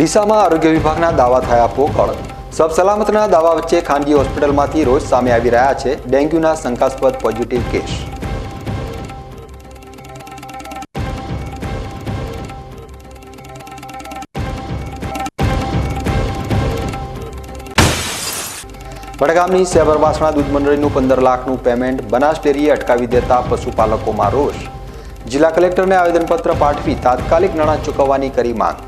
ડીસામાં આરોગ્ય વિભાગના દાવા થયા પોકળ સબ સલામતના દાવા વચ્ચે ખાનગી હોસ્પિટલમાંથી રોજ સામે આવી રહ્યા છે ડેન્ગ્યુના શંકાસ્પદ પોઝિટિવ કેસ. વડગામની સેબરવાસણા દૂધ મંડળીનું પંદર લાખનું પેમેન્ટ બનાસ ડેરીએ અટકાવી દેતા પશુપાલકોમાં રોષ. જિલ્લા કલેક્ટરને આવેદનપત્ર પાઠવી તાત્કાલિક નાણાં ચૂકવવાની કરી માંગ.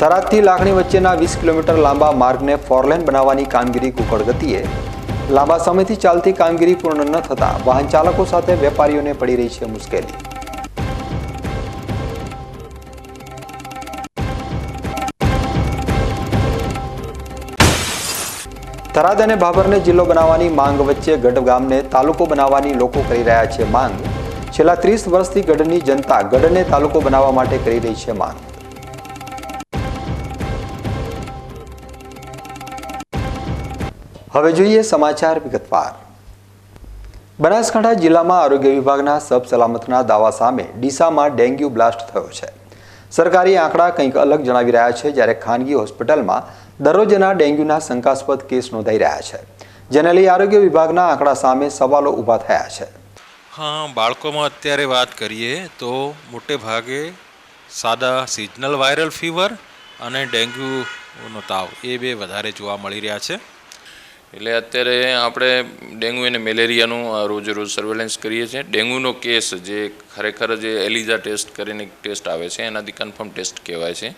થરાદથી લાખણી વચ્ચેના વીસ કિલોમીટર લાંબા માર્ગને ફોરલેન બનાવવાની કામગીરી કુકળ ગતિએ લાંબા સમયથી ચાલતી કામગીરી પૂર્ણ ન થતાં વાહન ચાલકો સાથે વેપારીઓને પડી રહી છે મુશ્કેલી. થરાદ અને ભાભરને જિલ્લો બનાવવાની માંગ વચ્ચે ગઢ ગામને તાલુકો બનાવવાની લોકો કરી રહ્યા છે માંગ. છેલ્લા ત્રીસ વર્ષથી ગઢની જનતા ગઢને તાલુકો બનાવવા માટે કરી રહી છે માંગ. હવે જોઈએ સમાચાર વિગતવાર. બનાસકાંઠા જિલ્લામાં આરોગ્ય વિભાગના સબ સલામતના દાવા સામે ડીસામાં ડેન્ગ્યુ બ્લાસ્ટ થયો છે. સરકારી આંકડા કંઈક અલગ જણાવી રહ્યા છે જ્યારે ખાનગી હોસ્પિટલમાં દરરોજના ડેન્ગ્યુના શંકાસ્પદ કેસ નોંધાઈ રહ્યા છે. જેને લઈ આરોગ્ય વિભાગના આંકડા સામે સવાલો ઊભા થયા છે. હા, બાળકોમાં અત્યારે વાત કરીએ તો મોટે ભાગે સાદા સિઝનલ વાયરલ ફીવર અને ડેન્ગ્યુનો તાવ એ બે વધારે જોવા મળી રહ્યા છે. એટલે અત્યારે આપણે ડેન્ગ્યુ અને મેલેરિયાનું રોજ રોજે સર્વેલન્સ કરીએ છીએ. ડેન્ગ્યુનો કેસ જે ખરેખર જે એલિઝા ટેસ્ટ કરીને ટેસ્ટ આવે છે, એનાથી કન્ફર્મ ટેસ્ટ કહેવાય છે.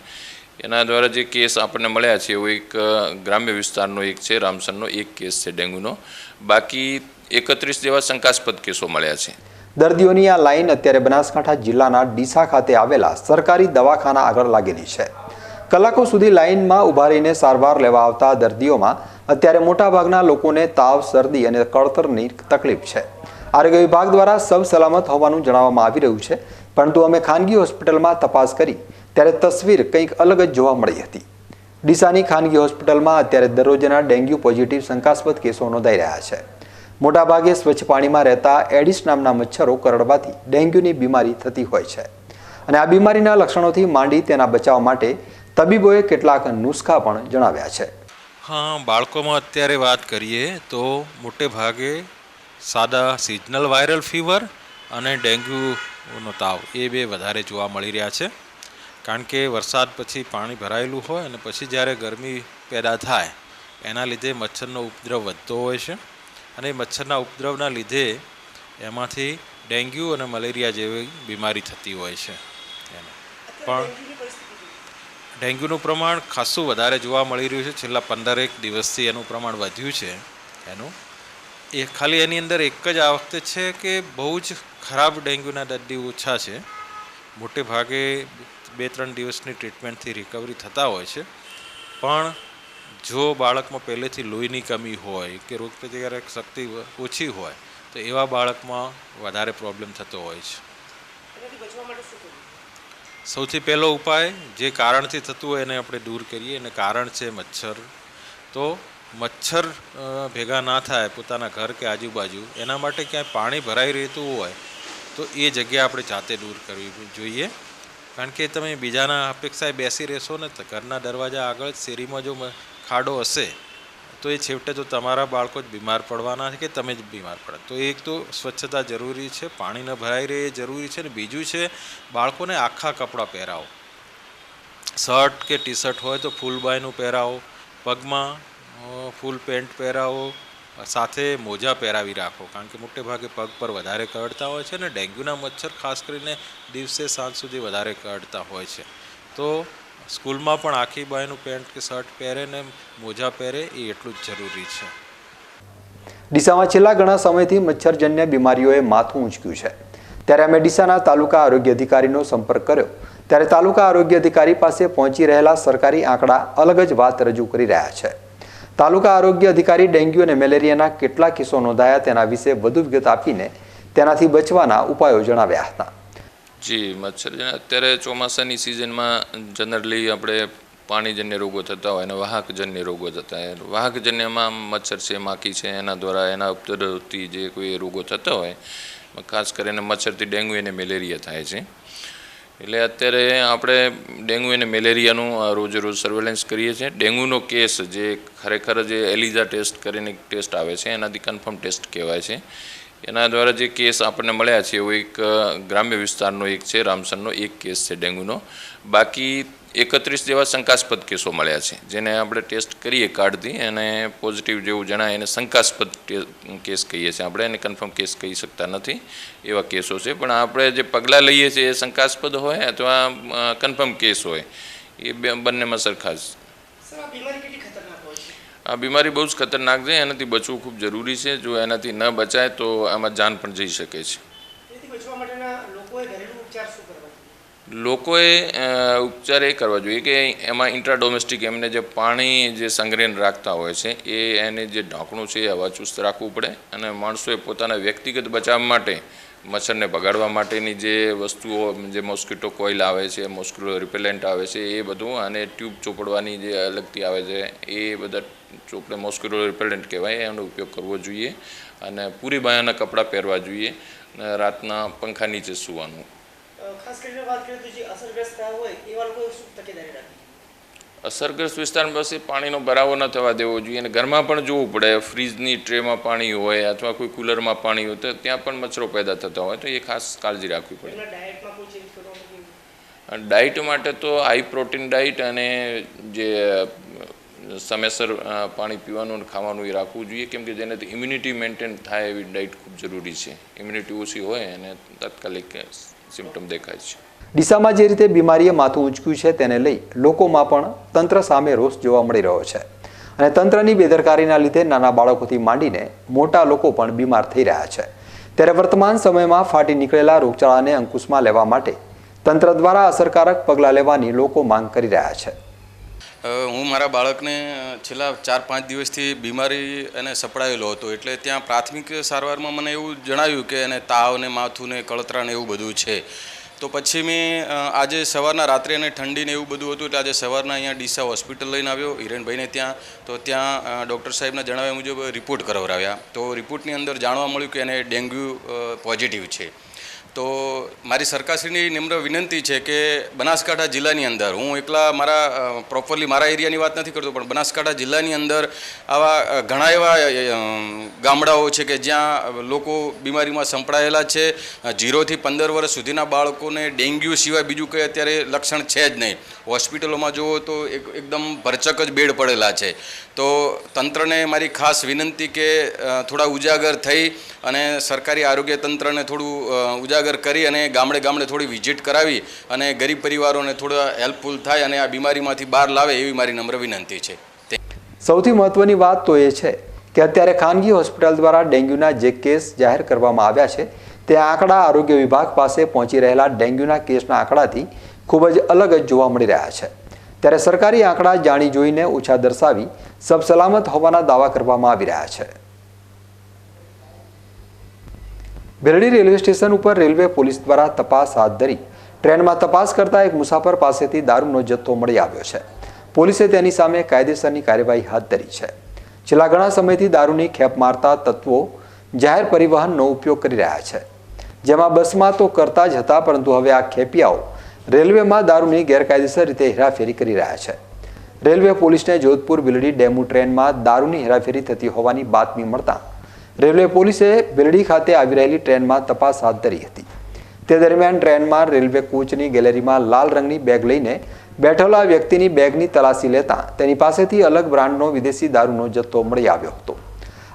એના દ્વારા જે કેસ આપણને મળ્યા છે, એવો એક ગ્રામ્ય વિસ્તારનો એક છે રામસરનો એક કેસ છે ડેન્ગ્યુનો. બાકી એકત્રીસ જેવા શંકાસ્પદ કેસો મળ્યા છે. દર્દીઓની આ લાઈન અત્યારે બનાસકાંઠા જિલ્લાના ડીસા ખાતે આવેલા સરકારી દવાખાના આગળ લાગેલી છે. કલાકો સુધી લાઇનમાં ઊભા રહીને સારવાર લેવા આવતા દર્દીઓમાં અત્યારે મોટાભાગના લોકોને તાવ, શરદી અને કળતરની તકલીફ છે. આરોગ્ય વિભાગ દ્વારા સૌ સલામત હોવાનું જણાવવામાં આવી રહ્યું છે, પરંતુ અમે ખાનગી હોસ્પિટલમાં તપાસ કરી, ત્યારે તસવીર કંઈક અલગ જ જોવા મળી હતી. ડીસાની ખાનગી હોસ્પિટલમાં અત્યારે દરરોજના ડેન્ગ્યુ પોઝિટિવ શંકાસ્પદ કેસો નોંધાઈ રહ્યા છે. મોટાભાગે સ્વચ્છ પાણીમાં રહેતા એડિસ નામના મચ્છરો કરડવાથી ડેન્ગ્યુની બીમારી થતી હોય છે. અને આ બીમારીના લક્ષણોથી માંડી તેના બચાવ માટે તબીબોએ કેટલાક નુસ્ખા પણ જણાવ્યા છે. હા બાળકોમાં અત્યારે વાત કરીએ તો મોટે ભાગે સાદા સિઝનલ વાયરલ ફીવર અને ડેન્ગ્યુનો તાવ એ બે વધારે જોવા મળી રહ્યા છે. કારણ કે વરસાદ પછી પાણી ભરાયેલું હોય અને પછી જ્યારે ગરમી પેદા થાય એના લીધે મચ્છરનો ઉપદ્રવ વધતો હોય છે. અને મચ્છરના ઉપદ્રવના લીધે એમાંથી ડેન્ગ્યુ અને મલેરિયા જેવી બીમારી થતી હોય છે. એને પણ ડેન્ગ્યુનું પ્રમાણ ખાસું વધારે જોવા મળી રહ્યું છે. છેલ્લા પંદરેક દિવસથી એનું પ્રમાણ વધ્યું છે એનું. એ ખાલી એની અંદર એક જ આ વખતે છે કે બહુ જ ખરાબ ડેન્ગ્યુના દર્દી ઓછા છે. મોટે ભાગે બે ત્રણ દિવસની ટ્રીટમેન્ટથી રિકવરી થતા હોય છે. પણ જો બાળકમાં પહેલેથી લોહીની કમી હોય કે રોગપ્રતિકારક શક્તિ ઓછી હોય તો એવા બાળકમાં વધારે પ્રોબ્લેમ થતો હોય છે. સૌથી પહેલો ઉપાય, જે કારણથી થતું હોય એને આપણે દૂર કરીએ અને કારણ છે મચ્છર. તો મચ્છર ભેગા ના થાય પોતાના ઘર કે આજુબાજુ, એના માટે ક્યાંય પાણી ભરાઈ રહેતું હોય, તો એ જગ્યા આપણે જાતે દૂર કરવી જોઈએ. કારણ કે તમે બીજાના અપેક્ષાએ બેસી રહેશો ને, તો ઘરના દરવાજા આગળ શેરીમાં જો ખાડો હશે તો એ છેવટે તો તમારા બાળકો જ બીમાર પડવાના છે કે તમે જ બીમાર પડે? તો એક તો સ્વચ્છતા જરૂરી છે, પાણી ન ભરાઈ રહે એ જરૂરી છે ને બીજું છે, બાળકોને આખા કપડાં પહેરાવો. શર્ટ કે ટી શર્ટ હોય તો ફૂલ બાયનું પહેરાવો, પગમાં ફૂલ પેન્ટ પહેરાવો, સાથે મોજા પહેરાવી રાખો. કારણ કે મોટે ભાગે પગ પર વધારે કરડતા હોય છે અને ડેન્ગ્યુના મચ્છર ખાસ કરીને દિવસે સાંજ સુધી વધારે કરડતા હોય છે. તો સ્કૂલમાં પણ આખી બાયનું પેન્ટ કે શર્ટ પહેરે ને મોજા પહેરે એ એટલું જ જરૂરી છે. ડીસામાં છેલ્લા ઘણા સમયથી મચ્છરજન્ય બીમારીઓએ માથું ઊંચક્યું છે. ત્યારે અમે ડીસાના તાલુકા આરોગ્ય અધિકારીનો સંપર્ક કર્યો. ત્યારે તાલુકા આરોગ્ય અધિકારી પાસે પહોંચી રહેલા સરકારી આંકડા અલગ જ વાત રજૂ કરી રહ્યા છે. તાલુકા આરોગ્ય અધિકારી ડેન્ગ્યુ અને મેલેરિયાના કેટલા કિસ્સો નોંધાયા તેના વિશે વધુ વિગત આપીને તેનાથી બચવાના ઉપાયો જણાવ્યા હતા. જી મચ્છરજન્ય અત્યારે ચોમાસાની સિઝનમાં જનરલી આપણે પાણીજન્ય રોગો થતા હોય અને વાહકજન્ય રોગો થતા હોય. વાહકજન્યમાં મચ્છર છે, માખી છે, એના દ્વારા એના ઉપદ્રવથી જે કોઈ રોગો થતા હોય ખાસ કરીને મચ્છરથી ડેન્ગ્યુ અને મેલેરિયા થાય છે. એટલે અત્યારે આપણે ડેન્ગ્યુ અને મેલેરિયાનું રોજ રોજે સર્વેલન્સ કરીએ છીએ. ડેન્ગ્યુનો કેસ જે ખરેખર જે એલિઝા ટેસ્ટ કરીને ટેસ્ટ આવે છે, એનાથી કન્ફર્મ ટેસ્ટ કહેવાય છે. એના દ્વારા જે કેસ આપણને મળ્યા છે, એવો એક ગ્રામ્ય વિસ્તારનો એક છે રામસરનો એક કેસ છે ડેન્ગ્યુનો. બાકી એકત્રીસ જેવા શંકાસ્પદ કેસો મળ્યા છે, જેને આપણે ટેસ્ટ કરીએ કાર્ડથી અને પોઝિટિવ જેવું જણાય એને શંકાસ્પદ કેસ કહીએ છીએ આપણે, એને કન્ફર્મ કેસ કહી શકતા નથી એવા કેસો છે. પણ આપણે જે પગલાં લઈએ છીએ એ શંકાસ્પદ હોય અથવા કન્ફર્મ કેસ હોય, એ બંનેમાં સરખા જ. આ બીમારી બહુ જ ખતરનાક છે એનાથી બચવું ખૂબ જરૂરી છે. જો એનાથી ન બચાય તો આમાં જાન પણ જઈ શકે છે. લોકોએ ઉપચાર એ કરવા જોઈએ કે એમાં ઇન્ટ્રા ડોમેસ્ટિક એમને જે પાણી જે સંગ્રહણ રાખતા હોય છે એ એને જે ઢાંકણું છે એ હવા ચુસ્ત રાખવું પડે અને માણસોએ પોતાના વ્યક્તિગત બચાવ માટે મચ્છરને ભગાડવા માટેની જે વસ્તુઓ જે મોસ્કિટો કોઇલ આવે છે મોસ્કિટો રિપેલેન્ટ આવે છે એ બધું અને ટ્યુબ ચોપડવાની જે અલગથી આવે છે એ બધા ચોપડે મોસ્કિટો રિપેલેન્ટ કહેવાય એનો ઉપયોગ કરવો જોઈએ અને પૂરી બાયાના કપડાં પહેરવા જોઈએ અને રાતના પંખા નીચે સૂવાનું. ખાસ કરીને વાત કરીએ તો જે અસરગ્રસ્ત હોય એવા લોકોએ શું તકેદારી રાખવી? અસરગ્રસ્ત વિસ્તારમાં પાસે પાણીનો ભરાવો ન થવા દેવો જોઈએ અને ઘરમાં પણ જોવું પડે ફ્રીજની ટ્રેમાં પાણી હોય અથવા કોઈ કુલરમાં પાણી હોય તો ત્યાં પણ મચ્છરો પેદા થતા હોય તો એ ખાસ કાળજી રાખવી પડે. ડાયટ માટે તો હાઈ પ્રોટીન ડાયટ અને જે સમયસર પાણી પીવાનું અને ખાવાનું એ રાખવું જોઈએ, કેમ કે જેનાથી ઇમ્યુનિટી મેન્ટેન થાય એવી ડાયટ ખૂબ જરૂરી છે. ઇમ્યુનિટી ઓછી હોય અને તાત્કાલિક સિમ્ટમ દેખાય છે. ડીસામાં જે રીતે બીમારીએ માથું ઊંચક્યું છે તેને લઈ લોકોમાં પણ તંત્ર સામે રોષ જોવા મળી રહ્યો છે. અને તંત્રની બેદરકારીના લીધે નાના બાળકોથી માંડીને મોટા લોકો પણ બીમાર થઈ રહ્યા છે. ત્યારે વર્તમાન સમયમાં ફાટી નીકળેલા રોગચાળાને અંકુશમાં લેવા માટે તંત્ર દ્વારા અસરકારક પગલાં લેવાની લોકો માંગ કરી રહ્યા છે. હું મારા બાળકને છેલ્લા ચાર પાંચ દિવસથી બીમારી એને સપડાયેલો હતો. એટલે ત્યાં પ્રાથમિક સારવારમાં મને એવું જણાવ્યું કે એને તાવ ને માથું ને કળતરા ને એવું બધું છે. તો પછી મેં આજે સવારના રાત્રે અને ઠંડી ને એવું બધું હતું એટલે આજે સવારના અહીંયા ડીસા હોસ્પિટલ લઈને આવ્યો, હિરેનભાઈને ત્યાં. તો ત્યાં ડૉક્ટર સાહેબના જણાવ્યા મુજબ રિપોર્ટ કરાવરાવ્યા તો રિપોર્ટની અંદર જાણવા મળ્યું કે એને ડેન્ગ્યુ પોઝિટિવ છે. તો મારી સરકારશ્રીની નિમ્ર વિનંતી છે કે બનાસકાંઠા જિલ્લાની અંદર, હું એકલા મારા પ્રોપરલી મારા એરિયાની વાત નથી કરતો, પણ બનાસકાંઠા જિલ્લાની અંદર આવા ઘણા એવા ગામડાઓ છે કે જ્યાં લોકો બીમારીમાં સંપડાયેલા છે. જીરોથી પંદર વર્ષ સુધીના બાળકોને ડેન્ગ્યુ સિવાય બીજું કંઈ અત્યારે લક્ષણ છે જ નહીં. હોસ્પિટલોમાં જુઓ તો એક, એકદમ ભરચક જ બેડ પડેલા છે. તો તંત્રને મારી ખાસ વિનંતી કે થોડા ઉજાગર થઈ અને સરકારી આરોગ્ય તંત્રને થોડું ઉજાગર કરી અને ગામડે ગામડે થોડી વિઝિટ કરાવી અને ગરીબ પરિવારોને થોડા હેલ્પફુલ થાય અને આ બીમારીમાંથી બહાર લાવે એવી મારી નમ્ર વિનંતી છે. સૌથી મહત્વની વાત તો એ છે કે અત્યારે ખાનગી હોસ્પિટલ દ્વારા ડેન્ગ્યુના જે કેસ જાહેર કરવામાં આવ્યા છે, તે આંકડા આરોગ્ય વિભાગ પાસે પહોંચી રહેલા ડેન્ગ્યુના કેસના આંકડાથી ખૂબ જ અલગ જ જોવા મળી રહ્યા છે. ત્યારે સરકારી આંકડા જાણી જોઈને ઓછા દર્શાવી સબસલામત હોવાના દાવા કરવામાં આવી રહ્યા છે. બેરડી રેલવે સ્ટેશન ઉપર રેલવે પોલીસ દ્વારા તપાસ હાથ ધરી ટ્રેનમાં તપાસ કરતા એક મુસાફર પાસેથી દારૂનો જથ્થો મળી આવ્યો છે. પોલીસે તેની સામે કાયદેસરની કાર્યવાહી હાથ ધરી છે. છેલ્લા ઘણા સમયથી દારૂની ખેપ મારતા તત્વો જાહેર પરિવહનનો ઉપયોગ કરી રહ્યા છે. જેમાં બસમાં તો કરતા જ હતા, પરંતુ હવે આ ખેપિયાઓ રેલવેમાં દારૂની ગેરકાયદેસર રીતે હેરાફેરી કરી રહ્યા છે. રેલવે પોલીસને જોધપુર બિલડી ડેમુ ટ્રેનમાં દારૂની હેરાફેરી થતી હોવાની બાતમી મળતા રેલવે પોલીસે બિલડી ખાતે આવી રહેલી ટ્રેનમાં તપાસ હાથ ધરી હતી. તે દરમિયાન ટ્રેનમાં રેલવે કોચની ગેલેરીમાં લાલ રંગની બેગ લઈને બેઠેલા વ્યક્તિની બેગની તલાશી લેતા તેની પાસેથી અલગ બ્રાન્ડનો વિદેશી દારૂનો જથ્થો મળી આવ્યો હતો.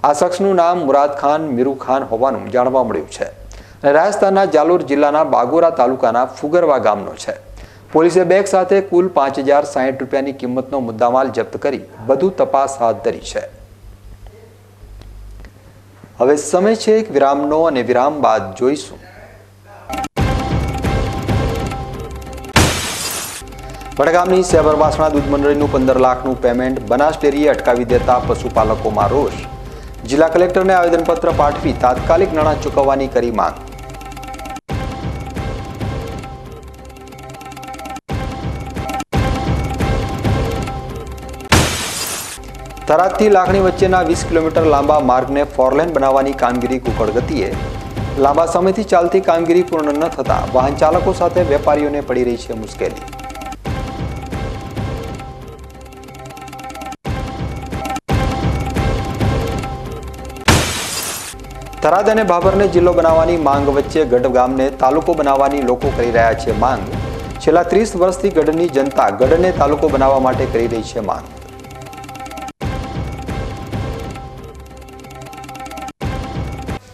આ શખ્સનું નામ મુરાદ ખાન, મીરુ ખાન હોવાનું જાણવા મળ્યું છે. રાજસ્થાનના જાલોર જિલ્લાના બાગોરા તાલુકાના ફુગરવા ગામનો છે. પોલીસે બેગ સાથે કુલ પાંચ હજાર સાહીઠ રૂપિયાની કિંમતનો મુદ્દામાલ જપ્ત કરી વધુ તપાસ હાથ ધરી છે. હવે સમય છે એક વિરામનો અને વિરામ બાદ જોઈશું. વડગામની સેબરવાસણા દૂધ મંડળીનું પંદર લાખનું પેમેન્ટ બનાસ ડેરીએ અટકાવી દેતા પશુપાલકોમાં રોષ. જિલ્લા કલેક્ટરને આવેદનપત્ર પાઠવી તાત્કાલિક નાણાં ચૂકવવાની કરી માંગ. થરાદથી લાખણી વચ્ચેના વીસ કિલોમીટર લાંબા માર્ગને ફોરલેન બનાવવાની કામગીરી કુકળ ગતિએ લાંબા સમયથી ચાલતી કામગીરી પૂર્ણ ન થતાં વાહન ચાલકો સાથે વેપારીઓને પડી રહી છે મુશ્કેલી. થરાદ અને ભાભરને જિલ્લો બનાવવાની માંગ વચ્ચે ગઢ ગામને તાલુકો બનાવવાની લોકો કરી રહ્યા છે માંગ. છેલ્લા ત્રીસ વર્ષથી ગઢની જનતા ગઢને તાલુકો બનાવવા માટે કરી રહી છે માંગ.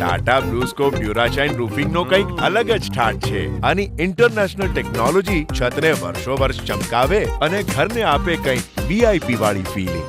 ટાટા બ્લુસ્કોપ ડ્યુરાશાઇન રૂફિંગ નો કંઈક અલગ જ ઠાટ છે. આની ઇન્ટરનેશનલ ટેકનોલોજી છતને વર્ષો વર્ષ ચમકાવે અને ઘરને આપે કંઈક વીઆઈપી વાળી ફીલિંગ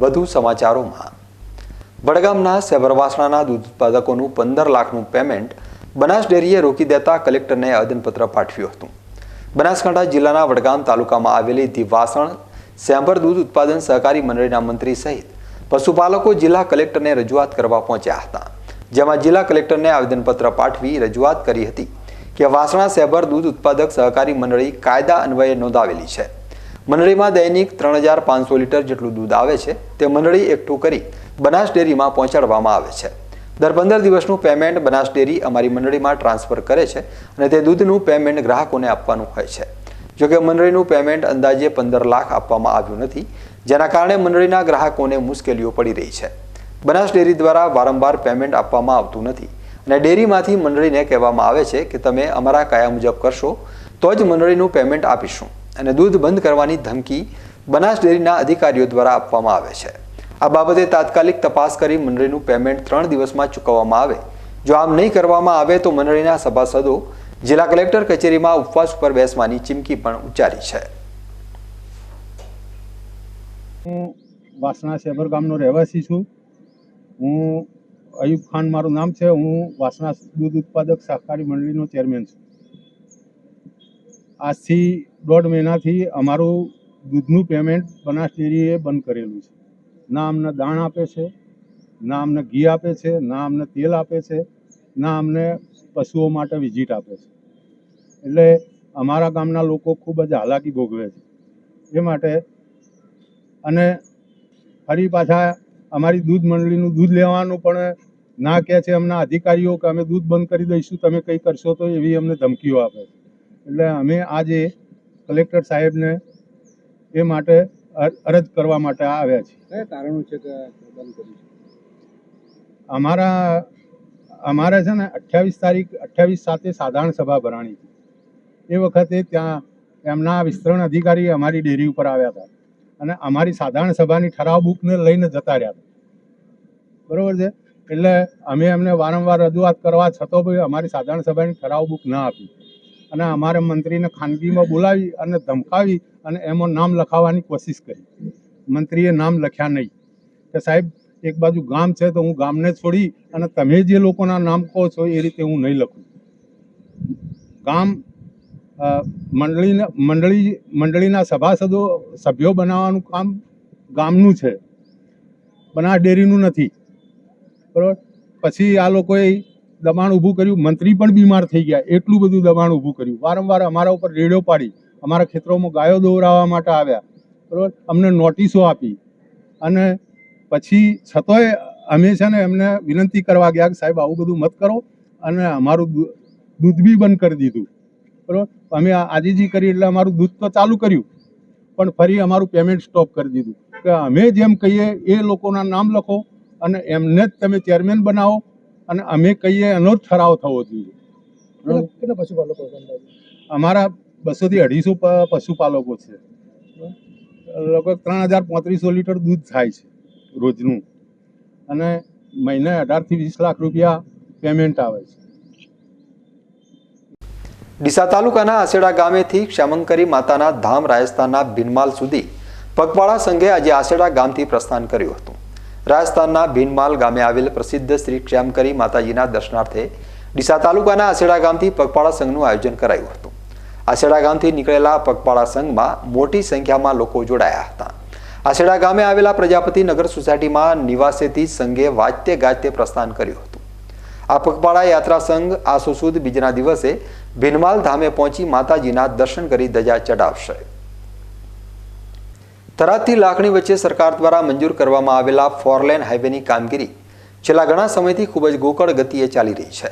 વધુ સમાચારોમાં. વડગામના સેવરવાસણાના દૂધ ઉત્પાદકોનું પંદર લાખનું પેમેન્ટ બનાસ ડેરીએ રોકી દેતા કલેક્ટરને આવેદનપત્ર પાઠવ્યું હતું. બનાસકાંઠા જિલ્લાના વડગામ તાલુકામાં આવેલી ધીવાસણ સેમ્બર દૂધ ઉત્પાદન સહકારી મંડળીના મંત્રી સહિત પશુપાલકો જિલ્લા કલેક્ટરને રજૂઆત કરવા પહોંચ્યા હતા. જેમાં જિલ્લા કલેક્ટરને આવેદનપત્ર પાઠવી રજૂઆત કરી હતી કે વાસણા સેબર દૂધ ઉત્પાદક સહકારી મંડળી કાયદા અન્વયે નોંધાવેલી છે. મંડળીમાં દૈનિક ત્રણ હજાર પાંચસો લીટર જેટલું દૂધ આવે છે, તે મંડળી એકઠું કરી બનાસ ડેરીમાં પહોંચાડવામાં આવે છે. દર પંદર દિવસનું પેમેન્ટ બનાસ ડેરી અમારી મંડળીમાં ટ્રાન્સફર કરે છે અને તે દૂધનું પેમેન્ટ ગ્રાહકોને આપવાનું હોય છે. જોકે મંડળીનું પેમેન્ટ અંદાજે પંદર લાખ આપવામાં આવ્યું નથી, જેના કારણે મંડળીના ગ્રાહકોને મુશ્કેલીઓ પડી રહી છે. બનાસ ડેરી દ્વારા વારંવાર પેમેન્ટ આપવામાં આવતું નથી અને ડેરીમાંથી મંડળીને કહેવામાં આવે છે કે તમે અમારા કયા મુજબ કરશો, તો જ મંડળીનું પેમેન્ટ આપીશું. અને દૂધ બંધ કરવાની ધમકી બનાસ ડેરીના અધિકારીઓ દ્વારા આપવામાં આવે છે. આ બાબતે તાત્કાલિક તપાસ કરી મંડળીનું પેમેન્ટ ત્રણ દિવસમાં ચૂકવવામાં આવે. જો આમ નહીં કરવામાં આવે તો મંડળીના સભાસદો જિલ્લા કલેક્ટર કચેરીમાં ઉપવાસ ઉપર બેસવાની ચીમકી પણ ઉચ્ચારી છે. હું વાસણા શેબર ગામનો રહેવાસી છું. હું અયુબ ખાન મારું નામ છે. હું વાસણા દૂધ ઉત્પાદક સહકારી મંડળીનો ચેરમેન છું. આજથી દોઢ મહિનાથી અમારું દૂધનું પેમેન્ટ બનાસ ડેરીએ બંધ કરેલું છે. ના અમને દાણ આપે છે, ના અમને ઘી આપે છે, ના અમને તેલ આપે છે, ના અમને પશુઓ માટે વિઝિટ આપે છે. એટલે અમારા ગામના લોકો ખૂબ જ હાલાકી ભોગવે છે. એ માટે અને ફરી પાછા અમારી દૂધ મંડળીનું દૂધ લેવાનું પણ ના કહે છે અમના અધિકારીઓ કે અમે દૂધ બંધ કરી દઈશું, તમે કંઈ કરશો તો એવી અમને ધમકીઓ આપે છે. એટલે અમે આજે કલેક્ટર સાહેબને એ માટે અરજ કરવા માટે આવ્યા છીએ. કયા કારણો છે કે અમારા અમારે છે ને અઠ્યાવીસ તારીખ અઠ્યાવીસ સાથે સાધારણ સભા ભરાણી હતી. એ વખતે ત્યાં એમના વિસ્તરણ અધિકારી અમારી ડેરી ઉપર આવ્યા હતા અને અમારી સાધારણ સભાની ઠરાવ બુકને લઈને જતા રહ્યા હતા. બરોબર છે? એટલે અમે એમને વારંવાર રજૂઆત કરવા છતાં ભાઈ અમારી સાધારણ સભાની ઠરાવ બુક ના આપી. અને અમારે મંત્રીને ખાનગીમાં બોલાવી અને ધમકાવી અને એમાં નામ લખાવવાની કોશિશ કરી. મંત્રીએ નામ લખ્યા નહીં. કે સાહેબ, એક બાજુ ગામ છે તો હું ગામને છોડી અને તમે જે લોકોના નામ કહો છો એ રીતે હું નહીં લખું. ગામ મંડળીના, મંડળી, મંડળીના સભાસદો, સભ્યો બનાવવાનું કામ ગામનું છે. બનાસ ડેરીનું નથી. બરાબર? પછી આ લોકોએ દબાણ ઊભું કર્યું, મંત્રી પણ બીમાર થઈ ગયા, એટલું બધું દબાણ ઊભું કર્યું. વારંવાર અમારા ઉપર રેડિયો પાડી, અમારા ખેતરોમાં ગાયો દોરાવવા માટે આવ્યા. બરાબર? અમને નોટિસો આપી. અને પછી છતોય અમે છે ને એમને વિનંતી કરવા ગયા કે સાહેબ, આવું બધું મત કરો અને અમારું દૂધ બી બંધ કરી દીધું. બરાબર? અમે આજીજી કરી એટલે અમારું દૂધ તો ચાલુ કર્યું. પણ ફરી અમારું પેમેન્ટ સ્ટોપ કરી દીધું. કે અમે જેમ કહીએ એ લોકોના નામ લખો અને એમને જ તમે ચેરમેન બનાવો અને અમે કહીએ એનો જ ઠરાવ થવો જોઈએ. કેટલા પશુપાલકો? અમારા બસોથી અઢીસો પ- પશુપાલકો છે. લગભગ ત્રણ હજાર પાંત્રીસો લીટર દૂધ થાય છે રોજનું. અને મહિને અઢારથી વીસ લાખ રૂપિયા પેમેન્ટ આવે છે. ડીસા તાલુકાના આસેડા ગામેથી ક્ષમંકરી માતાના ધામ રાજસ્થાનના ભીનમાલ સુધી પગપાળા સંઘે આજે આસેડા ગામથી પ્રસ્થાન કર્યું હતું. રાજસ્થાનના ભીનમાલ ગામે આવેલ પ્રસિદ્ધ શ્રી ક્ષામકરી માતાજીના દર્શનાર્થે ડીસા તાલુકાના આસેડા ગામથી પગપાળા સંઘનું આયોજન કરાયું હતું. આસેડા ગામથી નીકળેલા પગપાળા સંઘમાં મોટી સંખ્યામાં લોકો જોડાયા હતા. આસેડા ગામે આવેલા પ્રજાપતિ નગર સોસાયટીમાં નિવાસેથી સંઘે વાજતે ગાજતે પ્રસ્થાન કર્યું હતું. આ પગપાળા યાત્રા સંઘ આસો સુદ બીજના દિવસે ભીનમાલ ધામે પહોંચી માતાજીના દર્શન કરી ધજા ચડાવશે થરાદથી લાખણી વચ્ચે સરકાર દ્વારા મંજૂર કરવામાં આવેલા ફોરલેન હાઈવેની કામગીરી છેલ્લા ઘણા સમયથી ખૂબ જ ગોકળ ગતિએ ચાલી રહી છે.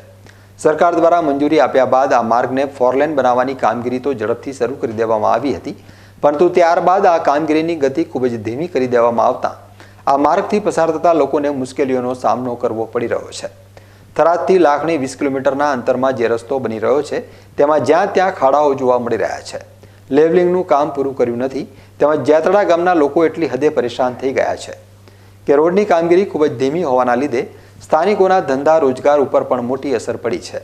સરકાર દ્વારા મંજૂરી આપ્યા બાદ આ માર્ગને ફોરલેન બનાવવાની કામગીરી તો ઝડપથી શરૂ કરી દેવામાં આવી હતી, પરંતુ ત્યારબાદ આ કામગીરીની ગતિ ખૂબ જ ધીમી કરી દેવામાં આવતા આ માર્ગથી પસાર થતા લોકોને મુશ્કેલીઓનો સામનો કરવો પડી રહ્યો છે. થરાદથી લાખણી વીસ કિલોમીટરના અંતરમાં જે રસ્તો બની રહ્યો છે, તેમાં જ્યાં ત્યાં ખાડાઓ જોવા મળી રહ્યા છે. લેવલિંગનું કામ પૂરું કર્યું નથી તેમજ જેતડા ગામના લોકો એટલી હદે પરેશાન થઈ ગયા છે કે રોડની કામગીરી ખૂબ જ ધીમી હોવાના લીધે સ્થાનિકોના ધંધા રોજગાર ઉપર પણ મોટી અસર પડી છે.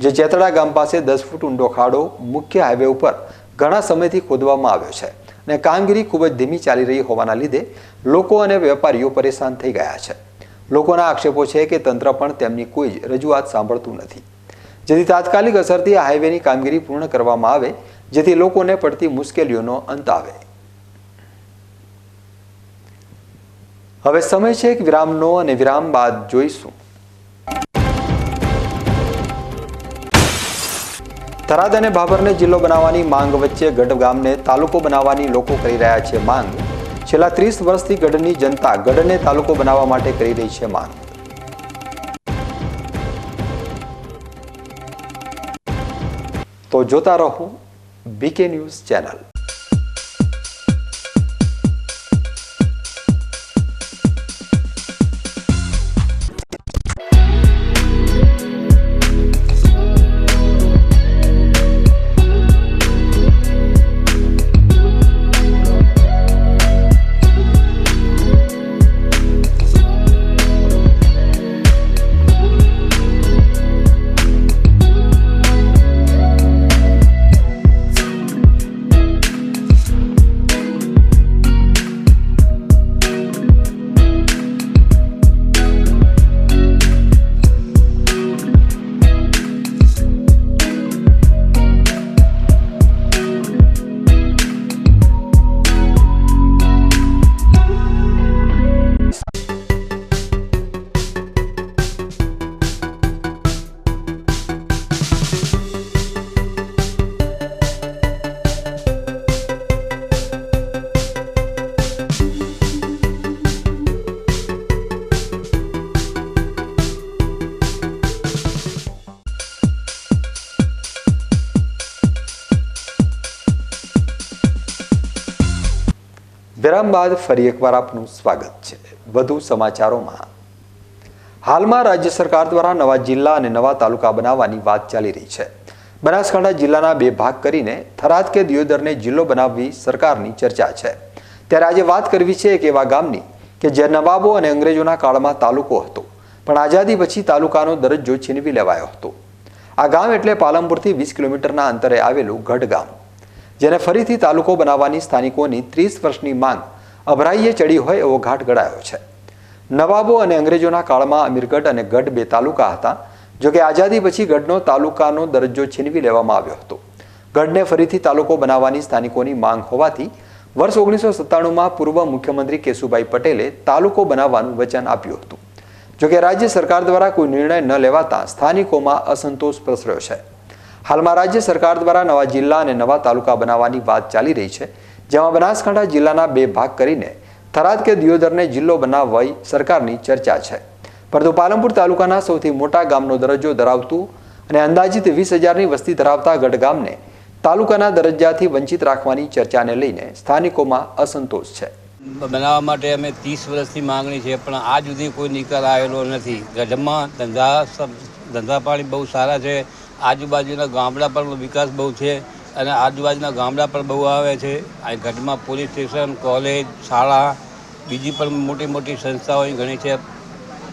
જે જેતડા ગામ પાસે દસ ફૂટ ઊંડો ખાડો મુખ્ય હાઈવે ઉપર ઘણા સમયથી ખોદવામાં આવ્યો છે અને કામગીરી ખૂબ જ ધીમી ચાલી રહી હોવાના લીધે લોકો અને વેપારીઓ પરેશાન થઈ ગયા છે. લોકોના આક્ષેપો છે કે તંત્ર પણ તેમની કોઈ જ રજૂઆત સાંભળતું નથી. જેથી તાત્કાલિક અસરથી આ હાઈવેની કામગીરી પૂર્ણ કરવામાં આવે, જેથી લોકોને પડતી મુશ્કેલીઓનો અંત આવે. હવે સમય છે એક વિરામનો અને વિરામ બાદ જોઈશું. થરાદ અને ભાભરને જિલ્લો બનાવવાની માંગ વચ્ચે ગઢ ગામને તાલુકો બનાવવાની લોકો કરી રહ્યા છે માંગ. છેલ્લા ત્રીસ વર્ષથી ગઢની જનતા ગઢને તાલુકો બનાવવા માટે કરી રહી છે માંગ. તો જોતા રહો બીકે ન્યૂઝ ચેનલ. વિરામ બાદ ફરી એકવાર આપનું સ્વાગત છે. વધુ સમાચારોમાં. હાલમાં રાજ્ય સરકાર દ્વારા નવા જિલ્લા અને નવા તાલુકા બનાવવાની વાત ચાલી રહી છે. બનાસકાંઠા જિલ્લાના બે ભાગ કરીને થરાદ કે દિયોદરને જિલ્લો બનાવવી સરકારની ચર્ચા છે. ત્યારે આજે વાત કરવી છે એક એવા ગામની કે જે નવાબો અને અંગ્રેજોના કાળમાં તાલુકો હતો, પણ આઝાદી પછી તાલુકાનો દરજ્જો છીનવી લેવાયો હતો. આ ગામ એટલે પાલનપુરથી વીસ કિલોમીટરના અંતરે આવેલું ગઢ ગામ જેને ફરીથી તાલુકો બનાવવાની સ્થાનિકોની ત્રીસ વર્ષની માંગ અભરાઈએ ચડી હોય એવો ઘાટ ગળાયો છે. નવાબો અને અંગ્રેજોના કાળમાં અમીરગઢ અને ગઢ બે તાલુકા હતા જોકે આઝાદી પછી ગઢનો તાલુકાનો દરજ્જો છીનવી લેવામાં આવ્યો હતો. ગઢને ફરીથી તાલુકો બનાવવાની સ્થાનિકોની માંગ હોવાથી વર્ષ ઓગણીસો સત્તાણુંમાં પૂર્વ મુખ્યમંત્રી કેશુભાઈ પટેલે તાલુકો બનાવવાનું વચન આપ્યું હતું. જોકે રાજ્ય સરકાર દ્વારા કોઈ નિર્ણય ન લેવાતા સ્થાનિકોમાં અસંતોષ પ્રસર્યો છે. હાલમાં રાજ્ય સરકાર દ્વારા નવા જિલ્લા અને નવા તાલુકા બનાવવાની વાત ચાલી રહી છે, જેમાં બનાસકાંઠા જિલ્લાના બે ભાગ કરીને થરાદ કે દિયોદરને જિલ્લો બનાવવા સરકારની ચર્ચા છે. પરંતુ પાલનપુર તાલુકાના સૌથી મોટા ગામનો દરજ્જો ધરાવતું અને અંદાજિત વીસ હજારની વસ્તી ધરાવતા ગઢ ગામને તાલુકાના દરજ્જાથી વંચિત રાખવાની ચર્ચાને લઈને સ્થાનિકોમાં અસંતોષ છે. બનાવવા માટે અમે ત્રીસ વર્ષથી માંગણી છે, પણ આજ સુધી કોઈ નિકાલ આવેલો નથી. ગઢમાં ધંધા ધંધા પાણી બહુ સારા છે આજુબાજુના ગામડા પણ વિકાસ બહુ છે અને આજુબાજુના ગામડા પણ બહુ આવે છે. અહીં ગઢમાં પોલીસ સ્ટેશન કોલેજ શાળા બીજી પણ મોટી મોટી સંસ્થાઓ અહીં ઘણી છે.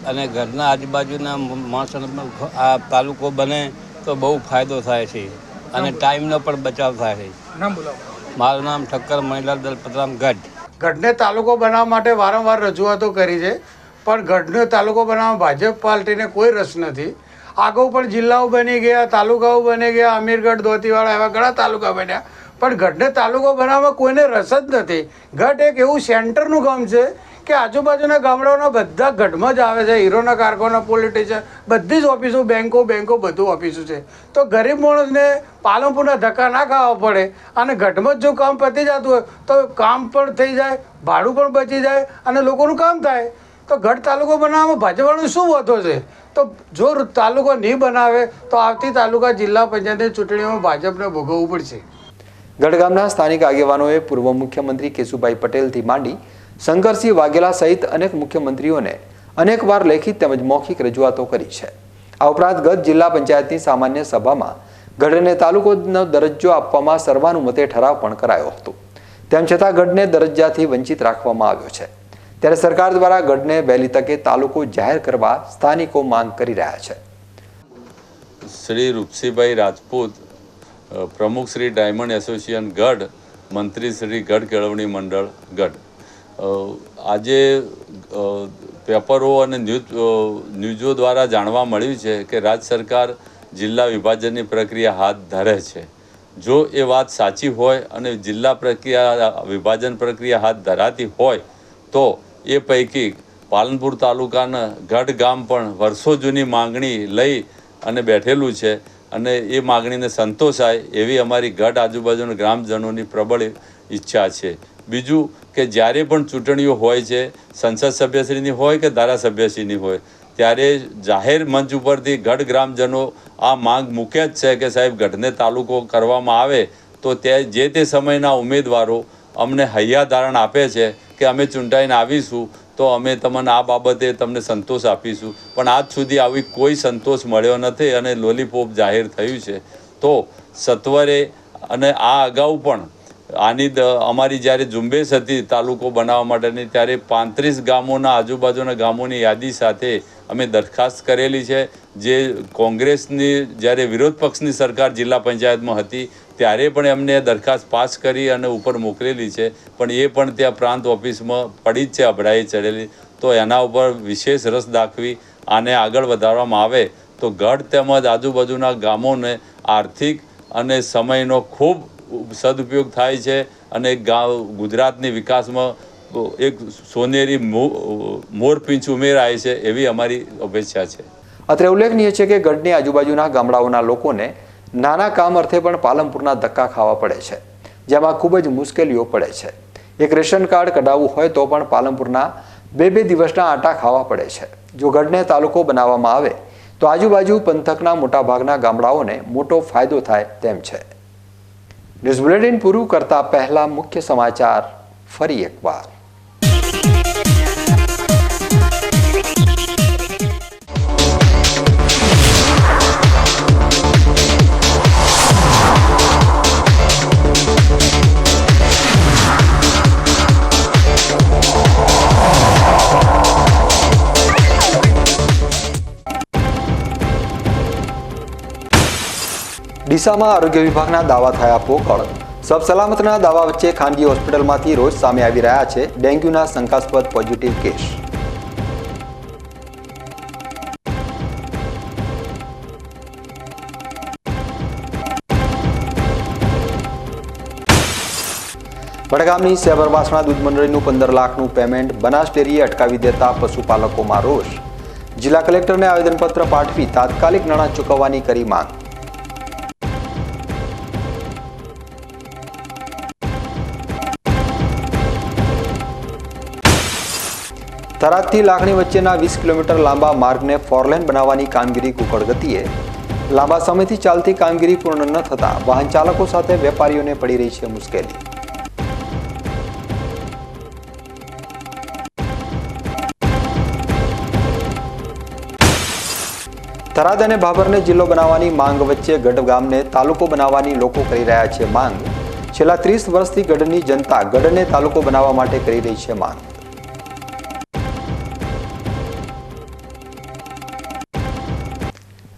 અને ઘરના આજુબાજુના માણસોનો પણ આ તાલુકો બને તો બહુ ફાયદો થાય છે. અને ટાઈમનો પણ બચાવ થાય છે. મારું નામ ઠક્કર મહિલા દલપતરામ ગઢ. ગઢને તાલુકો બનાવવા માટે વારંવાર રજૂઆતો કરી છે. પણ ગઢનો તાલુકો બનાવવા ભાજપ પાર્ટીને કોઈ રસ નથી. આગળ પણ જિલ્લાઓ બની ગયા, તાલુકાઓ બની ગયા, અમીરગઢ, દોતીવાડા એવા ઘણા તાલુકા બન્યા. પણ ગઢને તાલુકો બનાવવામાં કોઈને રસ જ નથી. ગઢ એક એવું સેન્ટરનું ગામ છે કે આજુબાજુના ગામડાઓના બધા ગઢમાં જ આવે છે. હીરોના કારખાના, પોલિટિશિયન, બધી જ ઓફિસો, બેંકો બેંકો, બધું ઓફિસો છે. તો ગરીબ માણસને પાલનપુરના ધક્કા ના ખાવા પડે અને ગઢમાં જ જો કામ પતી જતું હોય તો કામ પણ થઈ જાય, ભાડું પણ બચી જાય અને લોકોનું કામ થાય. તો ગઢ તાલુકો બનાવવામાં ભાજપવાળાનો શું વધો છે? તો જો તાલુકો નહીં બનાવે, તો આવતી તાલુકા જિલ્લા પંચાયતની ચૂંટણીઓમાં ભાજપને ભોગવવું પડશે. ગઢગામના સ્થાનિક આગેવાનોએ પૂર્વ મુખ્યમંત્રી કેશુભાઈ પટેલથી માંડી શંકરસિંહ વાઘેલા સહિત અનેક મુખ્યમંત્રીઓને અનેકવાર લેખિત તેમજ મૌખિક રજૂઆતો કરી છે. આ ઉપરાંત ગત જિલ્લા પંચાયતની સામાન્ય સભામાં ગઢને તાલુકોનો દરજ્જો આપવામાં સર્વાનુમતે ઠરાવ પણ કરાયો હતો. તેમ છતાં ગઢને દરજ્જાથી વંચિત રાખવામાં આવ્યો છે. ત્યારે સરકાર દ્વારા ગઢને વહેલી તકે તાલુકો જાહેર કરવા સ્થાનિકો માંગ કરી રહ્યા છે. શ્રી રૂપસીભાઈ રાજપૂત પ્રમુખ શ્રી ડાયમંડ એસોસિએશન ગઢ, મંત્રી શ્રી ગઢ કેળવણી મંડળ ગઢ. આજે પેપરો અને ન્યૂઝ ન્યૂઝો દ્વારા જાણવા મળ્યું છે કે રાજ્ય સરકાર જિલ્લા વિભાજનની પ્રક્રિયા હાથ ધરે છે. જો એ વાત સાચી હોય અને જિલ્લા પ્રક્રિયા, વિભાજન પ્રક્રિયા હાથ ધરાતી હોય તો એ પૈકી પાલનપુર તાલુકાના ગઢ ગામ પણ વર્ષો જૂની માંગણી લઈ અને બેઠેલું છે અને એ માગણીને સંતોષાય એવી અમારી ગઢ આજુબાજુના ગ્રામજનોની પ્રબળ ઈચ્છા છે. બીજું કે જ્યારે પણ ચૂંટણીઓ હોય છે, સંસદ સભ્યશ્રીની હોય કે ધારાસભ્યશ્રીની હોય, ત્યારે જાહેર મંચ ઉપરથી ગઢ ગ્રામજનો આ માંગ મૂકે જ છે કે સાહેબ ગઢને તાલુકો કરવામાં આવે તો તે જે તે સમયના ઉમેદવારો અમને હૈયાધારણ આપે છે કે અમે ચૂંટાઈને આવીશું, તો અમે તમને આ બાબતે તમને સંતોષ આપીશું. પણ આજ સુધી આવી કોઈ સંતોષ મળ્યો નથી અને લોલીપોપ જાહેર થયું છે. તો સત્વરે અને આ અગાઉ પણ આની અમારી જ્યારે ઝુંબેશ હતી તાલુકો બનાવવા માટેની, ત્યારે પાંત્રીસ ગામોના આજુબાજુના ગામોની યાદી સાથે અમે દરખાસ્ત કરેલી છે. જે કોંગ્રેસની, જ્યારે વિરોધ પક્ષની સરકાર જિલ્લા પંચાયતમાં હતી ત્યારે પણ એમને દરખાસ્ત પાસ કરી અને ઉપર મોકલેલી છે. પણ એ પણ ત્યાં પ્રાંત ઓફિસમાં પડી જ છે, અભડાઈ ચડેલી. તો એના ઉપર વિશેષ રસ દાખવી આને આગળ વધારવામાં આવે તો ગઢ તેમજ આજુબાજુના ગામોને આર્થિક અને સમયનો ખૂબ સદુપયોગ થાય છે અને ગામ ગુજરાતની વિકાસમાં એક સોનેરી મોરપીંચ ઉમેરાય છે એવી અમારી અપેક્ષા છે. અત્રે ઉલ્લેખનીય છે કે ગઢની આજુબાજુના ગામડાઓના લોકોને નાના કામ અર્થે પણ પાલનપુરના ધક્કા ખાવા પડે છે, જેમાં ખૂબ જ મુશ્કેલીઓ પડે છે. એક રેશન કાર્ડ કઢાવવું હોય તો પણ પાલનપુરના બે બે દિવસના આટા ખાવા પડે છે. જો ગઢને તાલુકો બનાવવામાં આવે, તો આજુબાજુ પંથકના મોટાભાગના ગામડાઓને મોટો ફાયદો થાય તેમ છે. ન્યૂઝ બુલેટિન પૂરું કરતા પહેલા મુખ્ય સમાચાર ફરી એકવાર. ડીસામાં આરોગ્ય વિભાગના દાવા થયા પોકળ. સલામતના દાવા વચ્ચે ખાનગી હોસ્પિટલમાંથી રોજ સામે આવી રહ્યા છે ડેન્ગ્યુના શંકાસ્પદ પોઝિટિવ કેસ. વડગામની સેબરવાસણા દૂધ મંડળીનું પંદર લાખનું પેમેન્ટ બનાસ ડેરીએ અટકાવી દેતા પશુપાલકોમાં રોષ. જિલ્લા કલેક્ટરને આવેદનપત્ર પાઠવી તાત્કાલિક નાણાં ચૂકવવાની કરી માંગ. થરાદથી લાખણી વચ્ચેના વીસ કિલોમીટર લાંબા માર્ગને ફોરલેન બનાવવાની કામગીરી કુકળ ગતિએ લાંબા સમયથી ચાલતી કામગીરી પૂર્ણ ન થતાં વાહન ચાલકો સાથે વેપારીઓને પડી રહી છે મુશ્કેલી. થરાદ અને ભાભરને જિલ્લો બનાવવાની માંગ વચ્ચે ગઢ ગામને તાલુકો બનાવવાની લોકો કરી રહ્યા છે માંગ. છેલ્લા ત્રીસ વર્ષથી ગઢની જનતા ગઢને તાલુકો બનાવવા માટે કરી રહી છે માંગ.